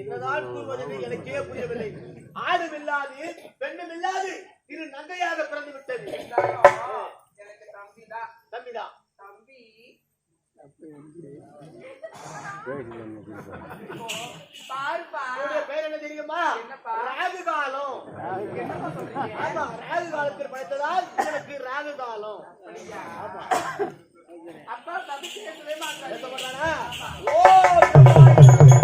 என்னதான் கூறுவது எனக்கே புரியவில்லை. ஆடும் இல்லாது பெண்ணும் இல்லாது திரு நங்கையாக பிறந்து விட்டது. எனக்கு தம்பிதான் தம்பிதான் தம்பி தெரியுமா? என்னப்பா? ராகு காலம் ஆமா ராகு காலத்தில் படைத்ததால் எனக்கு ராகு காலம் அப்பா தம்பி. ஓ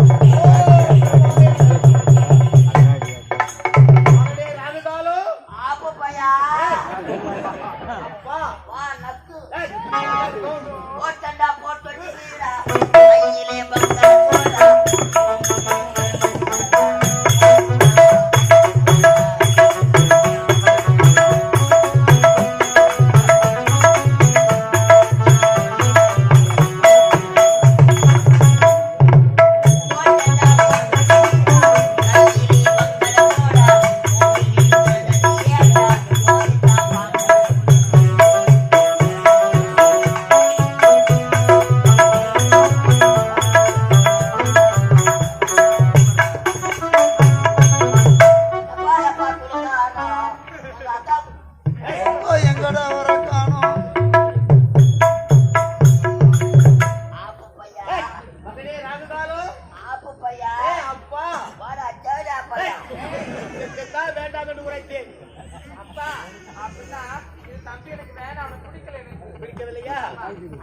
தம்பி எனக்கு வேணாம் அவனை பிடிக்கல எனக்கு. பிடிக்கவில்லையா?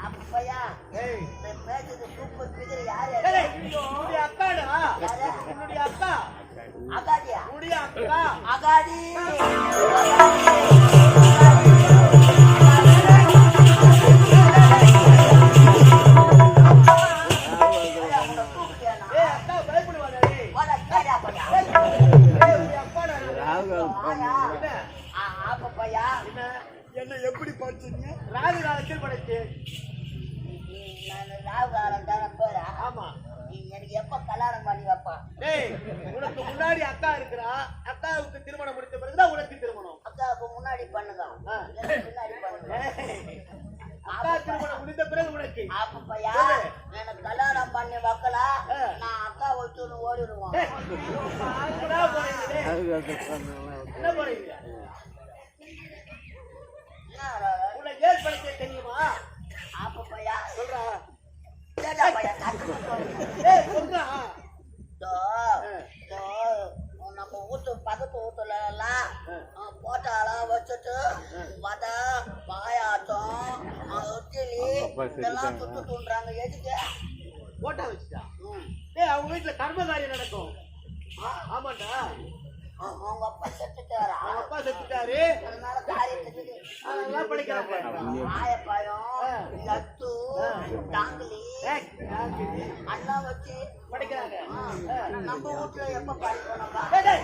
ஆப்பு பையா ஏய். இந்த பேசுறது சூப்பர் பிகர் யாரு உன்னுடைய அக்காடா? உன்னுடைய அக்கா. அகாதியா? உன்னுடைய அக்கா. அகாதி. முன்னாடி அக்கா இருக்கிறா அக்காவுக்கு திருமணம் முடித்த பிறகுதான் உனக்கு திருமணம். அக்காவுக்கு முன்னாடி. எனக்கு பின்னாடி பண்ணுங்க அக்கா திருமணம் முடிந்த பிறகு உனக்கு. ஆப்பு பையா சொல்லு. எனக்கு கல்யாணம் பண்ணி வைக்கலாம் ஆ. நான் அக்கா வச்சுன்னு ஓடிடுவான்? என்ன போறீங்க உன்னை ஏன் படைத்தேன் தெரியுமா ஆப்பு பையா சொல்றா தேடா பையா கஷ்டமா சொல்லுங்க. ஏய் சொல்றா தோ, தோ, நம்ம வீட்டு பக்கத்து வீட்டுல எல்லாம் ஆ, போட்டாலாம் வச்சுட்டு வடை பாயாசம் இட்லி இதெல்லாம் சுட்டு தூண்டுறாங்க. எதுக்கு? போட்டா வச்சுட்டா. டேய் அவங்க வீட்டுல கர்ம காரியம் நடக்கும். ஆமாண்டா. அவங்க அப்பா செத்துட்டாரா? அவங்க அப்பா செத்துட்டாரு. அதனால காரியத்துக்கு அதெல்லாம் படிக்கிறாங்க. ஆயப்பாயம் லட்டு டாங்கிலி? அண்ணா வச்சு படிக்கிறாங்க. நம்ம வீட்டுல எப்ப படிக்கணும்பா ஏய், டேய்,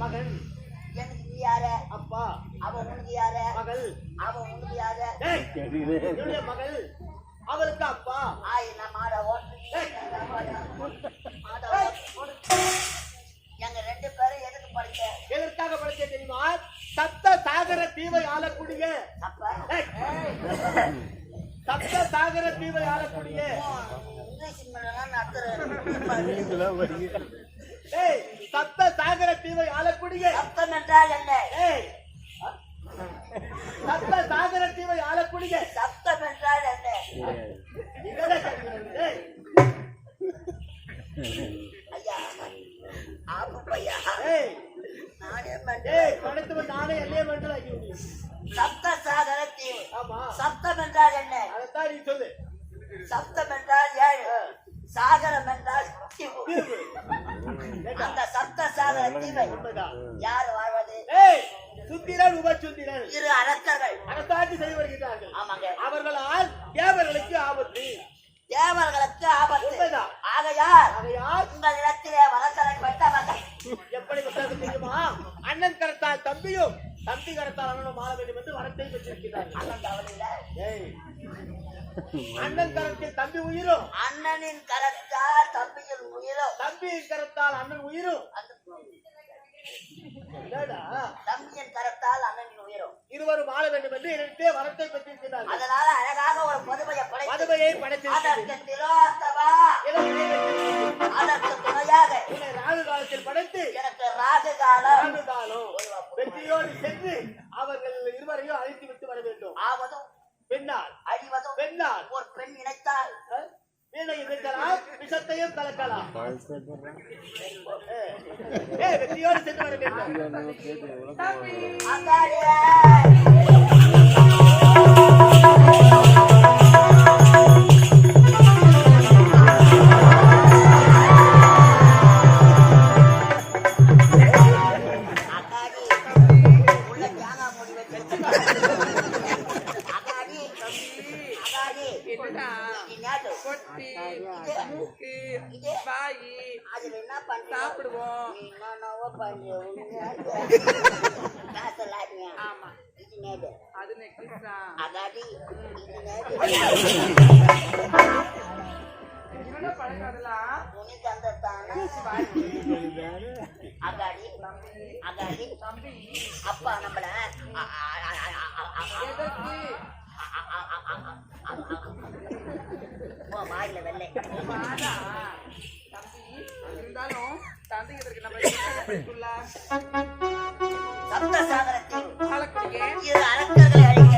மகன் எனக்கு யாரு அப்பா. அவ உனக்கு யாரு மகள். அவ உனக்கு யாரு ஏய், என்னுடைய மகள். அவளுக்கு அப்பா. ஆய் நான் மாட எங்க ரெண்டு பேரும் எதுக்கு படிச்ச எதற்காக படிச்சேன் தெரியுமா? சப்த சாகர தீவை ஆளக்கூடிய. அப்ப ஏய், சப்த சாகர தீவை ஆளக்கூடிய. இங்கிலீஷ் நடத்துறேன் தீவை ஆளக்கூடிய. சப்தம் என்றால் என்ன சப்த சாகர தீவை ஆளக்கூடிய சப்தம் என்றால் என்ன ஐயா ஆப்பு பையா? நானே ஏய், மண்டேன் படைத்தவன் நானே ஆக்கி விடு. சப்த சாகர தீவு ஆமா. சப்தம் என்றால் என்ன? அதைத்தான் நீ சொல்லு. சப்தம் என்றால் ஏழு சாகரம் என்றால் தீவு யார் வாழ்வது? ஏய், சுத்திரன் உபசுத்திரன் இரு அரசர்கள். அரசாட்சி செய்து வருகிறார்கள் ஆமாங்க. அவர்களால் தேவர்களுக்கு ஆபத்து. தேவர்களுக்கு ஆபத்து. உண்மைதான். ஆகையால் ஆகையால் உங்கள் இடத்திலே வளர்த்தலை பெற்றவர்கள். எப்படி தெரியுமா? அண்ணன் கரத்தால் தம்பியும் தம்பி கரத்தால் அண்ணனும் ஆள வேண்டும் என்று வரத்தை பெற்றிருக்கிறார்கள். அண்ணன் கவலையில அண்ணன் கரத்தில் தம்பி உயிரும். அண்ணனின் கரத்தால் தம்பியின் உயிரோ தம்பியின் கரத்தால் அண்ணன் உயிரும். அந்த? தம்பியின் கரத்தால் அண்ணனின் உயிரோ இருவரும் ஆள வேண்டும் என்று என்னிடத்தே வரத்தை பெற்றிருக்கிறார்கள். அதனால அழகாக ஒரு பொதுமையை படைத்து மதுமையை படைத்திருக்கிறார்கள் அதற்கு துணையாக ராகு காலத்தில் படைத்து எனக்கு ராகு காலம். ராகு காலம். வெற்றியோடு சென்று அவர்கள் இருவரையும் அழைத்து விட்டு வர வேண்டும். ஆவதும் பெண்ணால் அழிவதும் பெண்ணால் ஒரு பெண் வீணை விஷத்தையும் கலக்கலாம். வெற்றியோடு சென்று வர வேண்டும். அப்பா நம்மள அ- அ- அ- அ- வெள்ளை இருந்தாலும் தந்தை நம்ம சப்த சாகரத்தில் அரக்கர்களை அழிக்க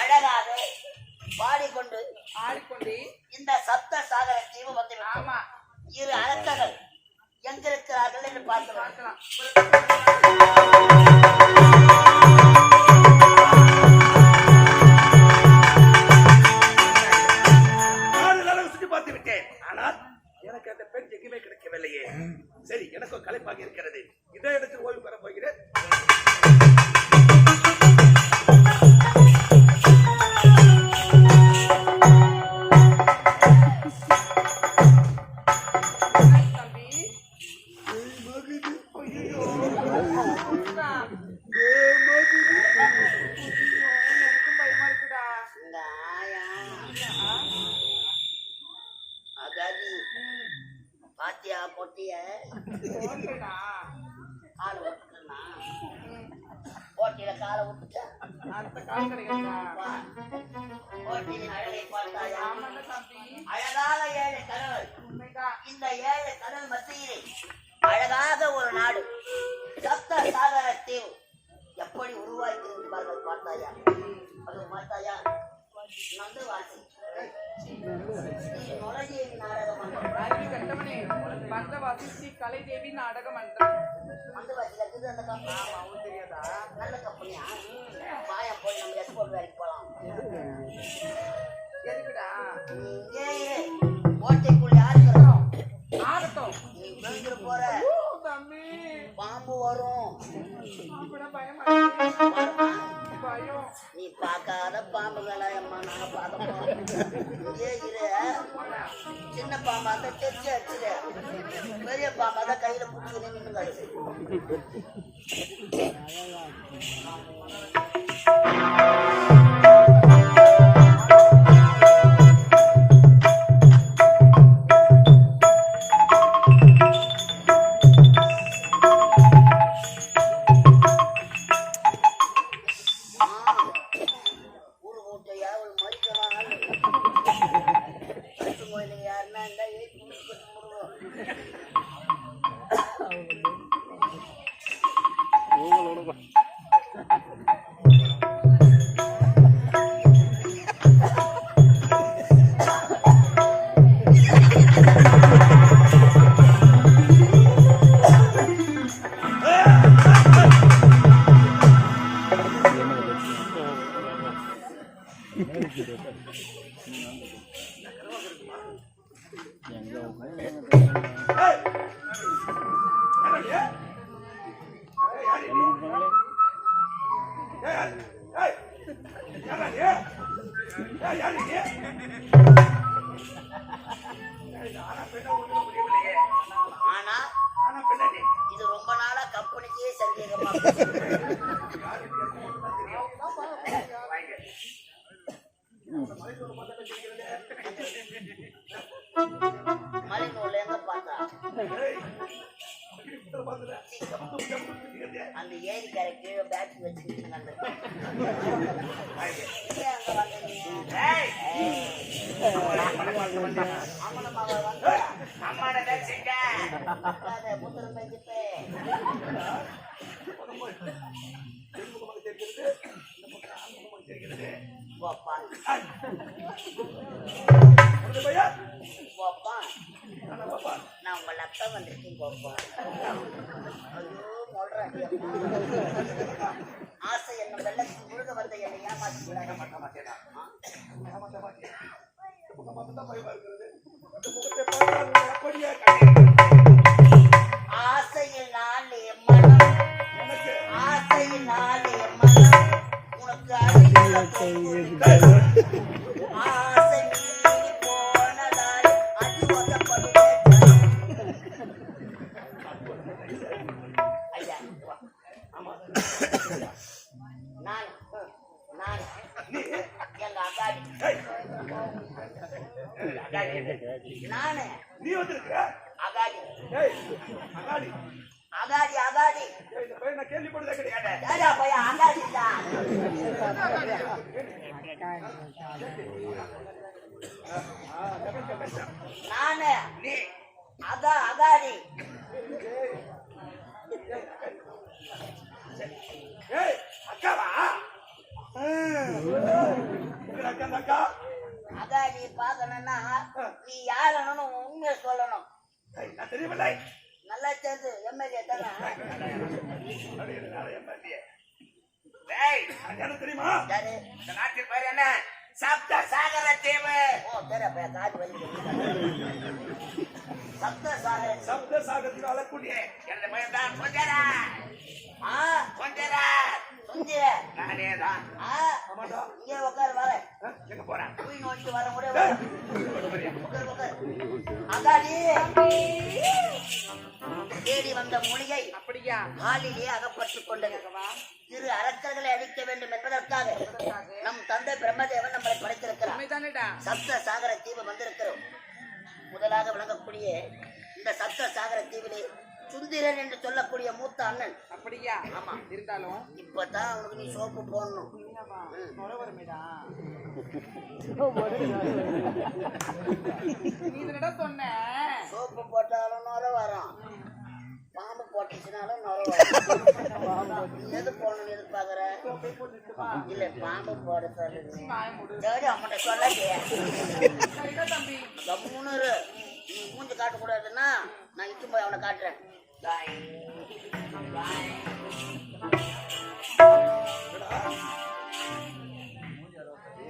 அழகாக பாடிக்கொண்டு ஆடிக்கொண்டே இந்த சப்த சாகர தீவு வந்து. ஆமா. இரு அரசர்கள் எங்கிருக்கிறார்கள் என்று பார்க்கலாம். பார்க்கலாம். பாத்தியா பொட்டிய ஓகேடா காலை போட்டியில காலை விட்டுட்டா போட்டியின் அழகை பார்த்தாயா அழகாக இந்த கடல் மத்தியிலே அழகாக ஒரு நாடு. சப்த சாகர தீவு எப்படி உருவாக்கி இருப்பார்கள் பார்த்தாயா அது பார்த்தாயா நந்துவாசி நுழையேறி நாடகம் மன்றம். பந்தவாசி ஸ்ரீ கலைதேவி நாடக மன்றம் நந்துவாசியில இருக்குது அந்த கம்பெனி தெரியாதா? நல்ல கம்பெனியா வாயா போய் நம்ம எக்ஸ்போர்ட் வேலைக்கு போலாம். நீ பார்க்காத பாம்புகளை அம்மா நாங்க பார்க்க இரு சின்ன பாம்பா இருந்தா தெரிச்சு அடிச்சிரு பெரிய பாம்பா இருந்தா கையில பிடிச்சி நின்று கழிச்சு thank அந்த ஏரிக்கரை கீழே பேட்ச் வச்சுக்கிட்டு அங்க நான் உங்கள் அப்பா வந்திருக்கேன் கோப்பான் ஐயோ மொழ்றாடி ஆசை என்ன வெள்ளத்தில் முழுக வந்த என்னை ஏமாற்றி விடாத மாட்ட மாட்டேனா? மாட்டேன். முகத்தை பார்த்தால் அப்படியே தெரியவில்லை நல்லா தெரிஞ்சு எம்எல்ஏ தானே? தெரியுமா? இந்த நாட்டின் பேர் என்ன? சப்த சாகர தீவு. ஓ தெரிய பையன் காது வலி சப்த சாகர சப்த சாகரத்தில் அழக்கூடிய எனது பையன் தான் கொஞ்சரா. ஆ. கொஞ்சரா. சுந்திர நானே தான் ஆ இங்கே உட்காரு வர ஆ, எங்க போறேன் போய் நோக்கிட்டு வர கூட டேய், தேடி வந்த மூலிகை அப்படியா? காலிலே அகப்பட்டுக் கொண்டது திரு அரக்கர்களை அழிக்க வேண்டும் என்பதற்காக நம் தந்தை பிரம்மதேவன் நம்மளை படைத்திருக்கிறார் சப்த சாகர தீவு வந்திருக்கிறோம். முதலாக விளங்கக்கூடிய இந்த சப்த சாகர தீவிலே சுந்திரன் என்று சொல்லக்கூடிய மூத்த அண்ணன். அப்படியா? ஆமா இருந்தாலும். இப்பதான் அவனுக்கு நீ சோப்பு போடணும். சொன்ன? சோப்பு போட்டாலும் நுர வரும். பாம்பு போட்டுச்சுனாலும் நுர வரும். எது போடணும்னு எதிர்பார்க்கற? இல்ல பாம்பு போட அவன்கிட்ட சொல்லாதே சரிடா தம்பி. நீ மூஞ்சி காட்டக்கூடாதுன்னா நான் இட்டு போய் அவனை காட்டுறேன்.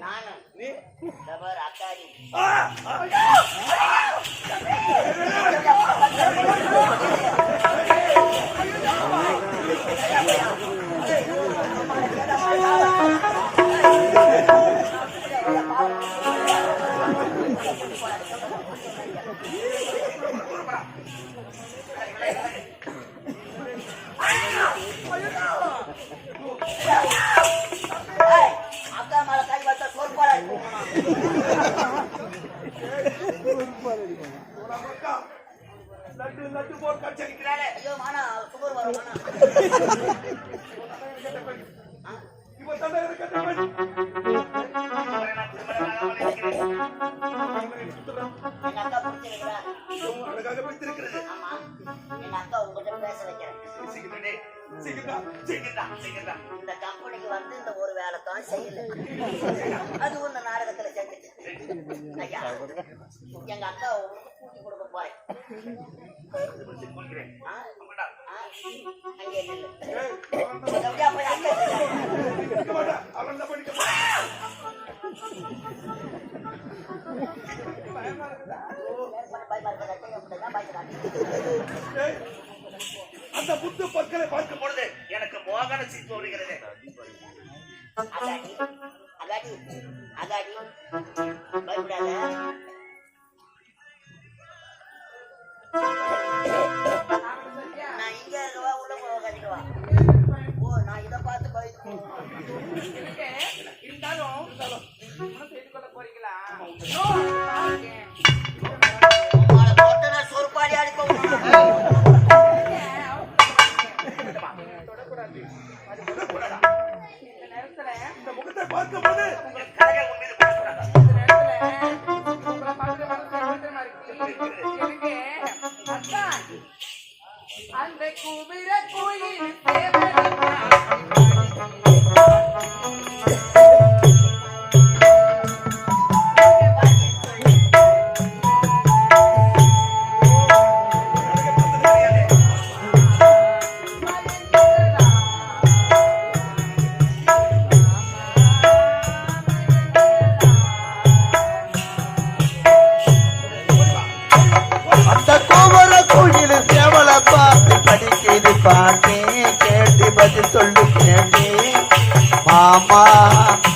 நானு நீ எங்க அக்கா பிடிச்சிருக்கிறா அழகாக பிடித்திருக்கிறது ஆமா எங்க அக்கா உங்ககிட்ட பேச வைக்கிறேன் இந்த கம்பெனிக்கு வந்து இந்த ஒரு வேலை தான் செய்யல அது இந்த நாடகத்துல சேர்த்துட்டு ஐயா எங்க அக்கா உங்களுக்கு கூட்டி கொடுக்க போறேன் அந்த புத்து பற்களை பார்க்கும் பொழுது எனக்கு மோகன சீட்டு வருகிறது அகாடி அகாடி அகாடி பயப்படாத আমার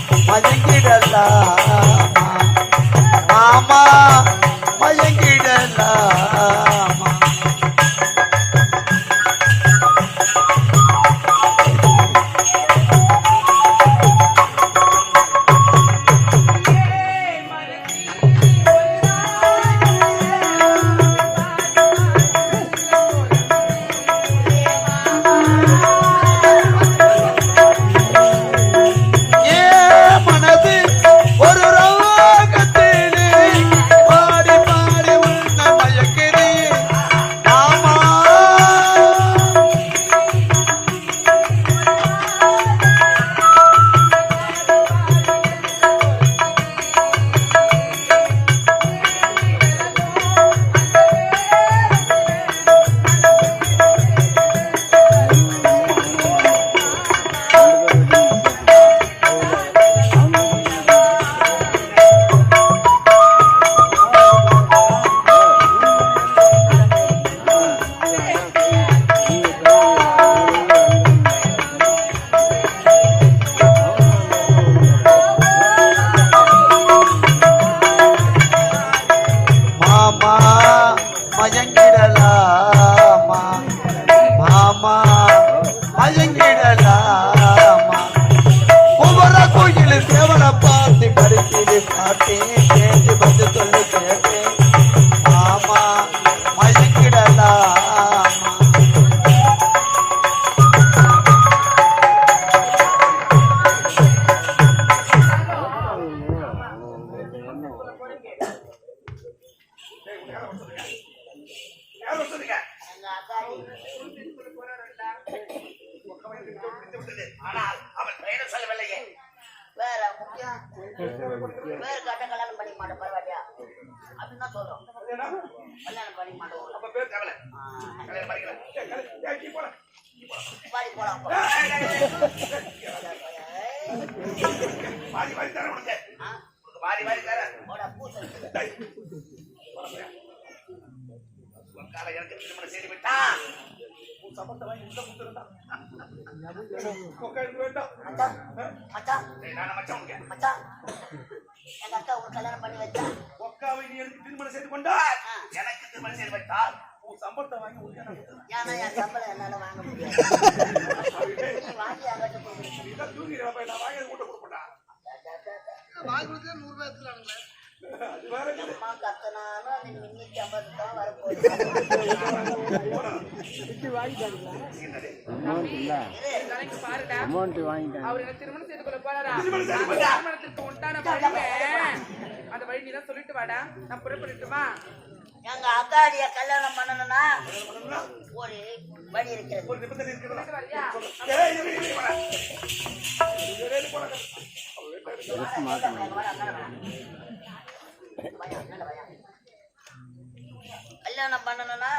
பாதி பாதி தரேன் உனக்கு. உனக்கு பாதி பாதி தரேன். போடா, பூசல். டேய், போடா, போடா. உன் காலை எனக்கு திருமணம் செய்து விட்டான் உன் சம்பந்தம் வாங்கி உள்ள கொடுத்துருந்தான் கொக்கா எடுத்து வேண்டாம் மச்சான், மச்சான், ஏய், நானா மச்சான் உனக்கு? மச்சான். எங்க அக்கா உனக்கு கல்யாணம் பண்ணி வச்சா? கொக்காவை நீ எனக்கு திருமணம் செய்து கொண்டால் எனக்கு திருமணம் செய்து வைத்தால் உன் சம்பளத்தை வாங்கி. ஏன்னா என் சம்பளம் என்னால வாங்க முடியாது நீ வாங்கி அங்கிட்ட போய் தூங்கிடுவா, போய் நான் வாங்கி கூட்ட கொடுப்பேன்டா. அது வேற என்ன? அம்மா கத்தனாலும் அது முன்னூத்தி ஐம்பது தான் வரப்போகுது என்னது? தலைக்கு பாருடா அவர் என்ன திருமணம் செய்து கொள்ள போறாரா? திருமணத்திற்கு உண்டான வழியை அந்த வழி நீ தான் சொல்லிட்டு வாடா நான் புறப்பட்டுமா எங்க அக்காடிய கல்யாணம் பண்ணணும்னா ஒரு வழி இருக்கிறது. கல்யாணம் பண்ணணும்னா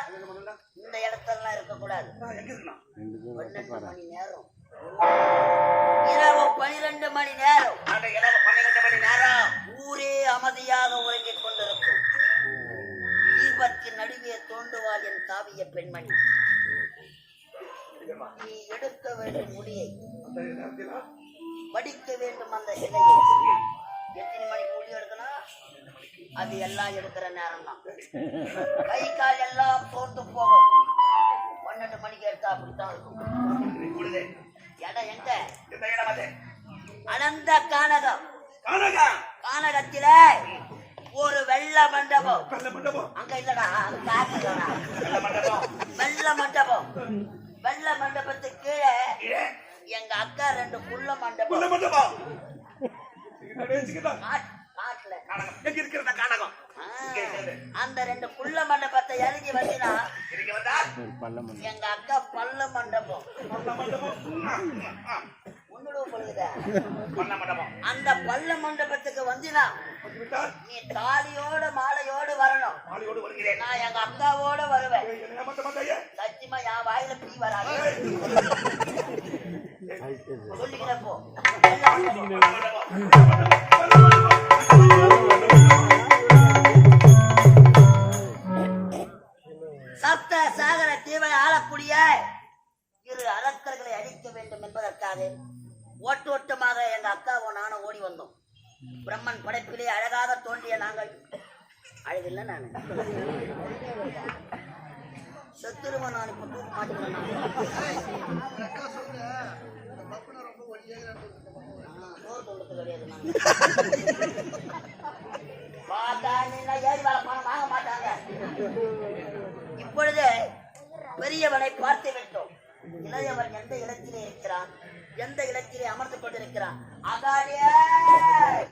இந்த இடத்தெல்லாம் இருக்கக்கூடாது. நான் எங்க இருக்கணும்? பன்னெண்டு மணி நேரம். இரவு பனிரெண்டு மணி நேரம். பன்னிரண்டு மணி நேரம். ஊரே அமைதியாக உறங்கிக் கொண்டிருக்கும் இருவர்க்கு நடுவே தோண்டுவாள் என் காவிய பெண்மணி. நீ எடுக்க வேண்டும் முடியை. படிக்க வேண்டும் அந்த சிலையை. எத்தனை மணிக்கு முடி எடுக்கணும்? அது எல்லாம் எடுக்கிற நேரம் தான் கை கால் எல்லாம் தோண்டு போகும். பன்னெண்டு மணிக்கு எடுத்தா அப்படித்தான் இருக்கும். இடம் எங்க? அனந்த கானகம் கானகா. கானகத்தில ஒரு வெள்ள மண்டபம். அங்க இல்லடா காட்டுலடா வெள்ளை மண்டபம். வெள்ள மண்டபம் வெள்ள மண்டபத்துக்கு கீழே எங்க அக்கா ரெண்டு புள்ள மண்டபம் காட்டுல. எங்க இருக்கிறது. அந்த ரெண்டு புள்ள மண்டபத்தை இறங்கி வந்தினா? எங்க அக்கா பல்ல மண்டபம். அந்த பல்ல மண்டபத்துக்கு வந்தினா வந்துவிட்டா? நீ தாலியோட மாலையோடு வரணும் மாலையோடு வருகிறேன். நான் எங்க அக்காவோட வருவேன்? சத்தியமா என் வாயில பீ வராது சொல்லிக்கிறேன். சப்த சாகர தீவை ஆளக்கூடிய இரு அரக்கர்களை அழிக்க வேண்டும் என்பதற்காக ஓட்டு ஓட்டமாக எங்க அக்காவும் நானும் ஓடி வந்தோம் பிரம்மன் படைப்பிலே அழகாக தோன்றிய நாங்கள். அழகில்லை நான். செத்துருவன் நான் இப்ப மாட்டாங்க இப்பொழுது பெரியவனை பார்த்து விட்டோம். இளையவன் எந்த இடத்திலே இருக்கிறான்? எந்த இடத்திலே அமர்ந்து கொண்டிருக்கிறான்? அதானே!